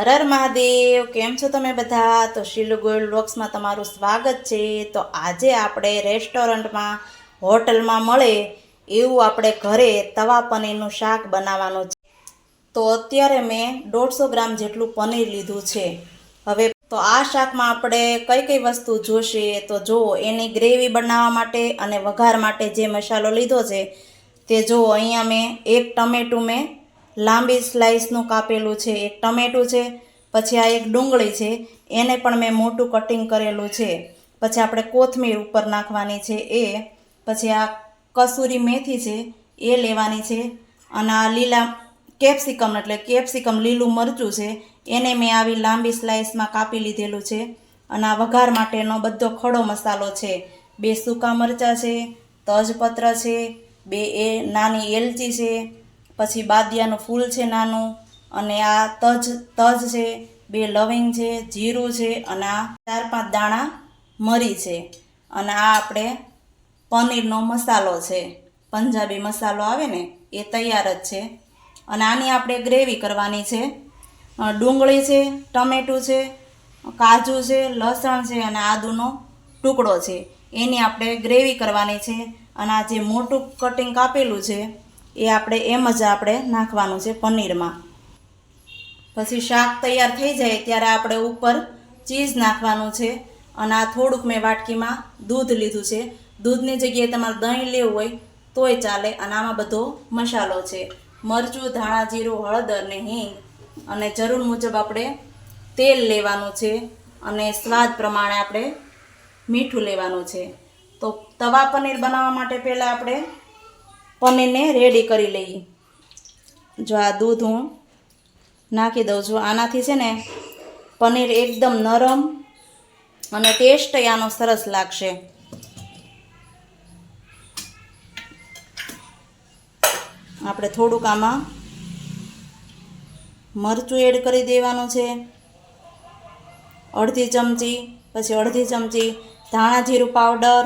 હર હર મહાદેવ, કેમ છો તમે બધા? તો શીલુ ગોલ્ડ બોક્સમાં તમારું સ્વાગત છે. તો આજે આપણે રેસ્ટોરન્ટમાં, હોટલમાં મળે એવું આપણે ઘરે તવા પનીરનું શાક બનાવવાનું છે. તો અત્યારે મેં દોઢસો ગ્રામ જેટલું પનીર લીધું છે. હવે તો આ શાકમાં આપણે કઈ કઈ વસ્તુ જોશે? તો જુઓ એની ગ્રેવી બનાવવા માટે અને વઘાર માટે જે મસાલો લીધો છે, તે જો અહીંયા મેં એક ટમેટું મેં લાંબી સ્લાઇસનું કાપેલું છે, એક ટમેટું છે, પછી આ એક ડુંગળી છે, એને પણ મેં મોટું કટિંગ કરેલું છે. પછી આપણે કોથમીર ઉપર નાખવાની છે એ, પછી આ કસૂરી મેથી છે એ લેવાની છે, અને આ લીલા કેપ્સિકમ એટલે કેપ્સિકમ લીલું મરચું છે, એને મેં આવી લાંબી સ્લાઇસમાં કાપી લીધેલું છે, અને આ વઘાર માટેનો બધો ખડો મસાલો છે. બે સૂકા મરચાં છે, તજપત્ર છે, બે એ નાની એલચી છે પછી બાદિયાનું ફૂલ છે નાનું, અને આ તજ તજ છે, બે લવિંગ છે, જીરું છે, અને આ ચાર પાંચ દાણા મરી છે. અને આ આપણે પનીરનો મસાલો છે. પંજાબી મસાલો આવે ને, એ તૈયાર જ છે. અને આની આપણે ગ્રેવી કરવાની છે. ડુંગળી છે, ટમેટું છે, કાજુ છે, લસણ છે, અને આદુનો ટુકડો છે. એની આપણે ગ્રેવી કરવાની છે. અને આ જે મોટું કટિંગ કાપેલું છે એ આપણે એમ જ આપણે નાખવાનું છે પનીરમાં. પછી શાક તૈયાર થઈ જાય ત્યારે આપણે ઉપર ચીઝ નાખવાનું છે અને આ થોડુંક મેં વાટકીમાં દૂધ લીધું છે. દૂધની જગ્યાએ તમારે દહીં લેવું હોય તોય ચાલે અને આમાં બધો મસાલો છે. મરચું, ધાણા જીરું, હળદર ને હિંગ અને જરૂર મુજબ આપણે તેલ લેવાનું છે અને સ્વાદ પ્રમાણે આપણે મીઠું લેવાનું છે. તો તવા પનીર બનાવવા માટે પહેલાં આપણે પનીરને રેડી કરી લઈએ. જો આ દૂધ હું નાખી દઉં છું. આનાથી છે ને પનીર એકદમ નરમ અને ટેસ્ટ આનો સરસ લાગશે. આપણે થોડુંક આમાં મરચું એડ કરી દેવાનું છે. અડધી ચમચી, પછી અડધી ચમચી ધાણા જીરું પાવડર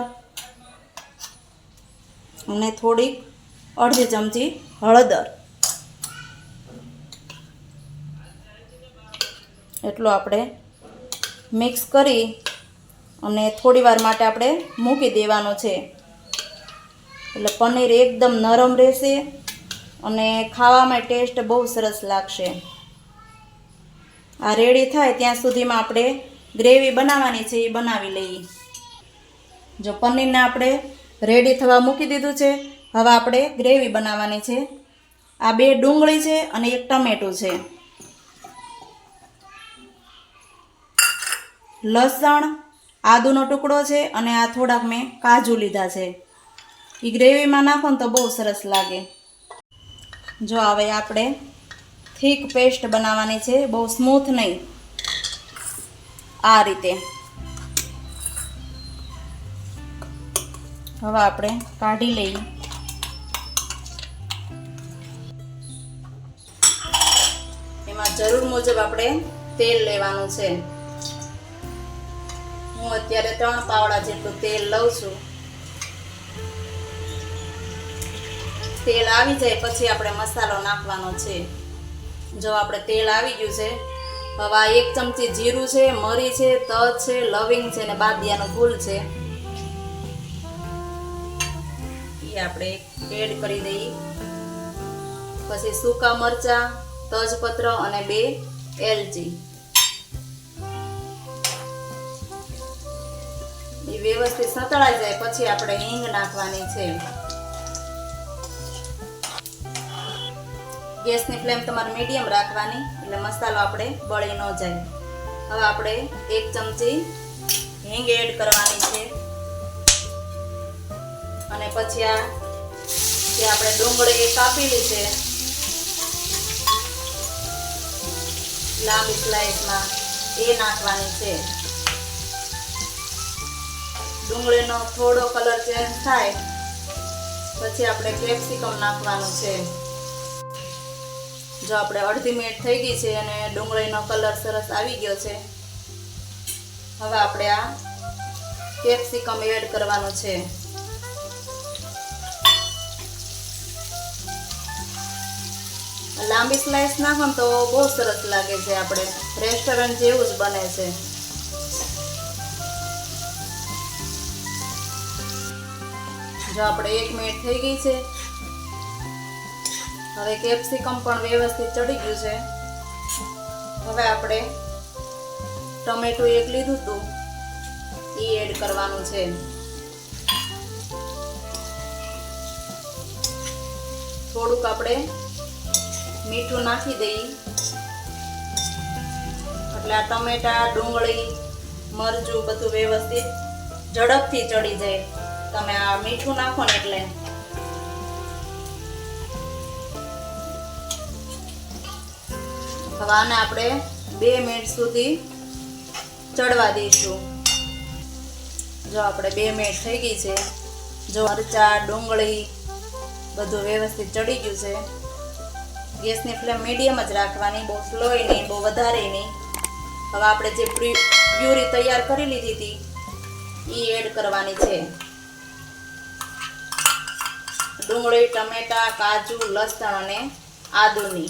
અને થોડીક અડધી ચમચી હળદર. એટલું આપણે મિક્સ કરી અને થોડીવાર માટે આપણે મૂકી દેવાનું છે. એટલે પનીર એકદમ નરમ રહેશે અને ખાવામાં ટેસ્ટ બહુ સરસ લાગશે. આ રેડી થાય ત્યાં સુધીમાં આપણે ગ્રેવી બનાવવાની છે એ બનાવી લઈએ. જો પનીરને આપણે રેડી થવા મૂકી દીધું છે હવે આપણે ગ્રેવી બનાવવાની છે. આ બે ડુંગળી છે અને એક ટમેટું છે. લસણ આદુનો ટુકડો છે અને આ થોડાક મેં કાજુ લીધા છે. એ ગ્રેવીમાં નાખો ને તો બહુ સરસ લાગે. જો હવે આપણે થીક પેસ્ટ બનાવવાની છે, બહુ સ્મૂથ નહીં. આ રીતે. હવે આપણે કાઢી લઈએ. જરૂર મુજબ આપણે તેલ લેવાનું છે. હું અત્યારે ત્રણ પાવડા જેટલું તેલ લઉં છું. તેલ આવી જાય પછી આપણે મસાલો નાખવાનો છે. જો આપણે તેલ આવી ગયું છે, હવે આ એક ચમચી જીરું છે, મરી છે, તજ છે, લવિંગ છે ને બાદિયાનું ફૂલ છે. એ આપણે એડ કરી દઈએ. પછી સૂકા મરચાં તજપત્ર અને બે એલચી એ વ્યવસ્થિત સતળાઈ જાય, પછી આપણે હિંગ નાખવાની છે. ગેસની ફ્લેમ તમારે મીડિયમ રાખવાની, એટલે મસાલો આપણે બળી ન જાય. હવે આપણે એક ચમચી હિંગ એડ કરવાની છે. અને પછી આ જે આપણે ડુંગળી કાપેલી છે લાંબી સ્લાઇસમાં એ નાખવાની છે. ડુંગળીનો થોડો કલર ચેન્જ થાય, પછી આપણે કેપ્સિકમ નાખવાનું છે. જો આપણે અડધી મિનિટ થઈ ગઈ છે અને ડુંગળીનો કલર સરસ આવી ગયો છે, હવે આપણે આ કેપ્સિકમ એડ કરવાનું છે. લાંબી સ્લાઇસ નાખો તો બહુ સરસ લાગે છે આપણે રેસ્ટોરન્ટ જેવું જ બને છે. જો આપણે એક મિનિટ થઈ ગઈ છે. હવે કેપ્સિકમ પણ વ્યવસ્થિત ચડી ગયું છે. હવે આપણે ટમેટું એક લીધું હતું. એ એડ કરવાનું છે. થોડુંક આપણે મીઠું નાખી દઈએ એટલે આ ટમેટા, ડુંગળી, મરચું બધું વ્યવસ્થિત ઝડપથી ચડી જાય. તમે આ મીઠું નાખો ને એટલે. હવે આને આપણે બે મિનિટ સુધી ચડવા દઈશું. જો આપણે બે મિનિટ થઈ ગઈ છે. જો મરચા, ડુંગળી બધું વ્યવસ્થિત ચડી ગયું છે. ગેસની ફ્લેમ મીડિયમ જ રાખવાની, બહુ સ્લોય નહીં, બહુ વધારે નહીં. હવે આપણે જે પ્યુરી તૈયાર કરી લીધી હતી એ એડ કરવાની છે. ડુંગળી, ટમેટા, કાજુ, લસણ અને આદુની.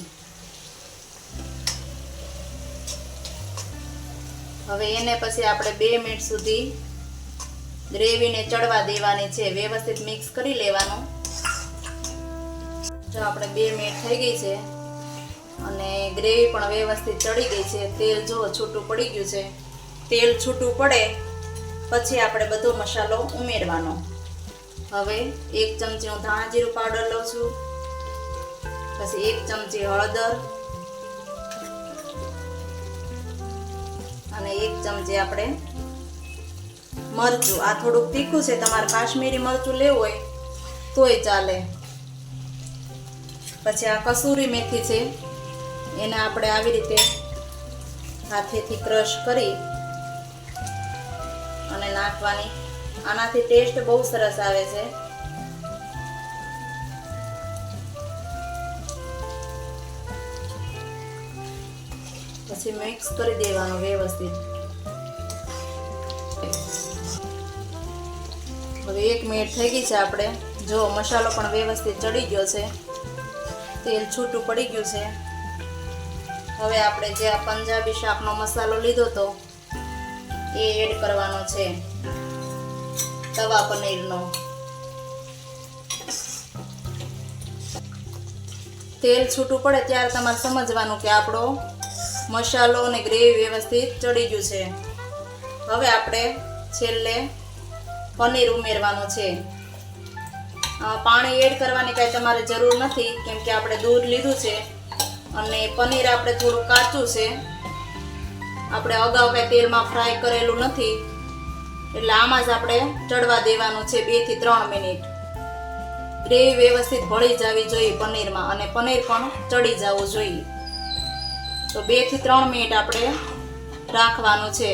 હવે એને પછી આપણે બે મિનિટ સુધી ગ્રેવીને ચડવા દેવાની છે. વ્યવસ્થિત મિક્સ કરી લેવાનું. જો આપણે બે મિનિટ થઈ ગઈ છે અને ગ્રેવી પણ વ્યવસ્થિત ચડી ગઈ છે. તેલ જો છૂટું પડી ગયું છે. તેલ છૂટું પડે પછી આપણે બધો મસાલો ઉમેરવાનો. હવે એક ચમચી હું ધાણા જીરું પાવડર લઉં છું. પછી એક ચમચી હળદર. અને એક ચમચી આપણે મરચું. આ થોડુંક તીખું છે. તમારે કાશ્મીરી મરચું લેવું હોય તોય ચાલે. પછી આ કસૂરી મેથી છે, એને આપણે આવી રીતે હાથેથી ક્રશ કરી અને નાખવાની. આનાથી ટેસ્ટ બહુ સરસ આવે છે. પછી મિક્સ કરી દેવાનું વ્યવસ્થિત. હવે એક મિનિટ થઈ ગઈ છે આપણે. જો મસાલો પણ વ્યવસ્થિત ચડી ગયો છે. તેલ છૂટું પડી ગયું છે. હવે આપણે જે આ પંજાબી શાકનો મસાલો લીધો તો એ એડ કરવાનો છે. તવા પનીરનો. તેલ છૂટું પડે ત્યારે તમારે સમજવાનું કે આપણો મસાલો અને ગ્રેવી વ્યવસ્થિત ચડી ગયું છે. હવે આપણે છેલ્લે પનીર ઉમેરવાનું છે. પાણી એડ કરવાની કાંઈ તમારે જરૂર નથી, કેમ કે આપણે દૂધ લીધું છે અને પનીર આપણે થોડું કાચું છે. આપણે અગાઉ કાંઈ તેલમાં ફ્રાય કરેલું નથી, એટલે આમાં જ આપણે ચડવા દેવાનું છે બેથી ત્રણ મિનિટ. ગ્રેવી વ્યવસ્થિત ભળી જવી જોઈએ પનીરમાં અને પનીર પણ ચડી જવું જોઈએ. તો બેથી ત્રણ મિનિટ આપણે રાખવાનું છે.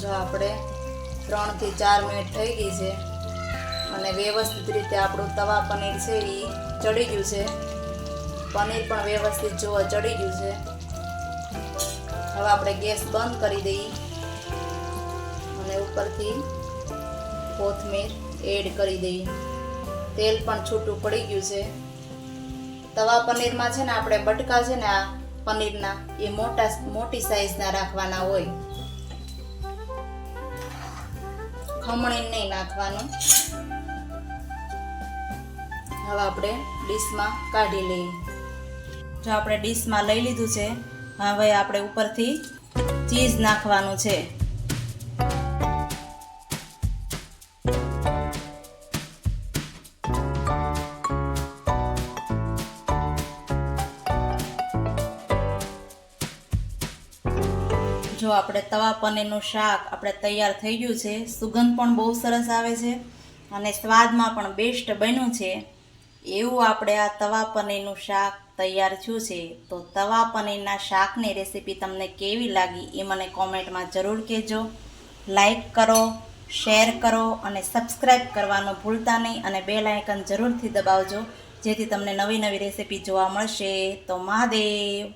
જો આપણે ત્રણથી ચાર મિનિટ થઈ ગઈ છે. અને વ્યવસ્થિત રીતે આપણું તવા પનીર છે એ ચડી ગયું છે. પનીર પણ વ્યવસ્થિત જોવા ચડી ગયું છે. હવે આપણે ગેસ બંધ કરી દઈએ. અને ઉપરથી કોથમીર એડ કરી દઈએ. તેલ પણ છૂટું પડી ગયું છે. તવા પનીરમાં છે ને આપણે બટકા છે ને આ પનીરના એ મોટા મોટી સાઈઝના રાખવાના હોય. ખમણી નહીં નાખવાનું. હવે આપણે ડીશમાં કાઢી લઈએ. જો આપણે ડીશમાં લઈ લીધું છે, હવે આપણે ઉપરથી ચીઝ નાખવાનું છે. જો આપણે તવા પનીરનું શાક આપણે તૈયાર થઈ ગયું છે, સુગંધ પણ બહુ સરસ આવે છે અને સ્વાદમાં પણ બેસ્ટ બન્યું છે. એવું આપણે આ તવા પનીરનું શાક તૈયાર થયું છે, તો તવા પનીરના શાકની રેસીપી તમને કેવી લાગી એ મને કોમેન્ટમાં જરૂર કહેજો. લાઈક કરો, શેર કરો અને સબસ્ક્રાઈબ કરવાનું ભૂલતા નહીં અને બેલ આઇકન જરૂરથી દબાવજો, જેથી તમને નવી નવી રેસીપી જોવા મળશે. તો મહાદેવ!